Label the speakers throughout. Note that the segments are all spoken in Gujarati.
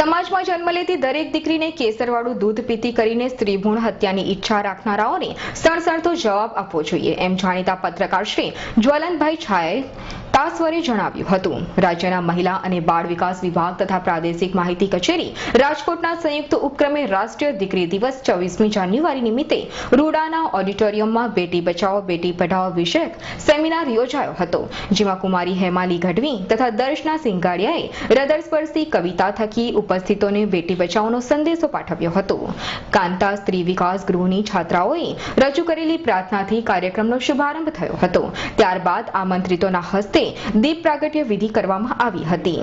Speaker 1: સમાજમાં જન્મ લેતી દરેક દીકરીને કેસરવાળું દૂધ પીતી કરીને સ્ત્રી ભ્રૂણ હત્યાની ઈચ્છા રાખનારાઓને સણસણતો જવાબ આપવો જોઈએ. એમ જાણીતા પત્રકાર શ્રી જ્વલનભાઈ છાએ તાસ્વરે જણાવ્યું હતું. રાજ્યના મહિલા અને બાળ વિકાસ વિભાગ તથા પ્રાદેશિક માહિતી કચેરી રાજકોટના સંયુક્ત ઉપક્રમે રાષ્ટ્રીય દીકરી દિવસ ચોવીસમી જાન્યુઆરી નિમિત્તે રૂડાના ઓડિટોરિયમમાં બેટી બચાવો, બેટી પઢાઓ વિષયક સેમિનાર યોજાયો હતો, જેમાં કુમારી હેમાલી ગઢવી તથા દર્શના સિંગાડિયાએ હૃદયસ્પર્શી કવિતા થકી ઉપસ્થિતોને બેટી બચાવોનો સંદેશો પાઠવ્યો હતો. કાંતા સ્ત્રી વિકાસ ગૃહની છાત્રાઓએ રજૂ કરેલી પ્રાર્થનાથી કાર્યક્રમનો શુભારંભ થયો હતો. ત્યારબાદ આમંત્રિતોના હસ્તે દીપ પ્રાગટ્ય વિધિ કરવામાં આવી હતી.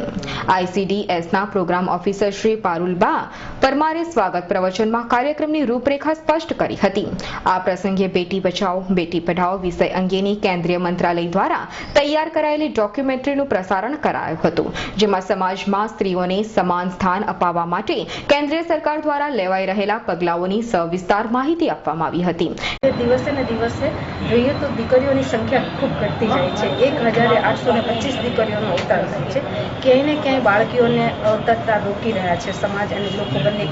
Speaker 1: આઈસીડીએસના પ્રોગ્રામ ઓફિસર શ્રી પારુલબા પરમારે સ્વાગત પ્રવચનમાં કાર્યક્રમની રૂપરેખા સ્પષ્ટ કરી હતી. આ પ્રસંગે બેટી બચાવો બેટી પઢાઓ વિષય અંગેની કેન્દ્રીય મંત્રાલય દ્વારા તૈયાર કરાયેલી ડોક્યુમેન્ટરીનું પ્રસારણ કરાયું હતું, જેમાં સમાજમાં સ્ત્રીઓને સમાન સ્થાન અપાવવા માટે કેન્દ્રીય સરકાર દ્વારા લેવાઈ રહેલા પગલાઓની સવિસ્તાર માહિતી આપવામાં આવી હતી.
Speaker 2: દિવસે ને દિવસે જોઈએ તો દીકરીઓની સંખ્યા ખૂબ ઘટતી જાય છે. એક હજારે આઠસો ને પચીસ દીકરીઓનો અવતાર થાય છે. ક્યાંય ને ક્યાંય બાળકીઓને અવતરતા રોકી રહ્યા છે સમાજ અને લોકો બંને.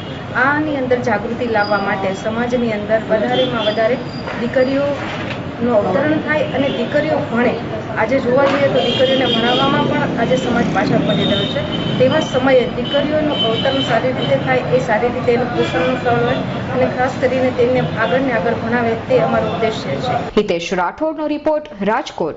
Speaker 2: આની અંદર જાગૃતિ લાવવા માટે સમાજની અંદર વધારેમાં વધારે દીકરીઓનું અવતરણ થાય અને દીકરીઓ ભણે. આજે જોવા જઈએ તો દીકરીઓને ભણાવવામાં પણ આજે સમાજ પાછળ પડી રહ્યો છે. તેવા સમયે દીકરીઓનું અવતરણ સારી રીતે થાય, એ સારી રીતે એનું પોષણનું સ્થળ હોય અને ખાસ કરીને તેમને આગળ ને આગળ ભણાવે તે અમારો ઉદ્દેશ્ય છે.
Speaker 1: હિતેશ રાઠોડનો રિપોર્ટ રાજકોટ.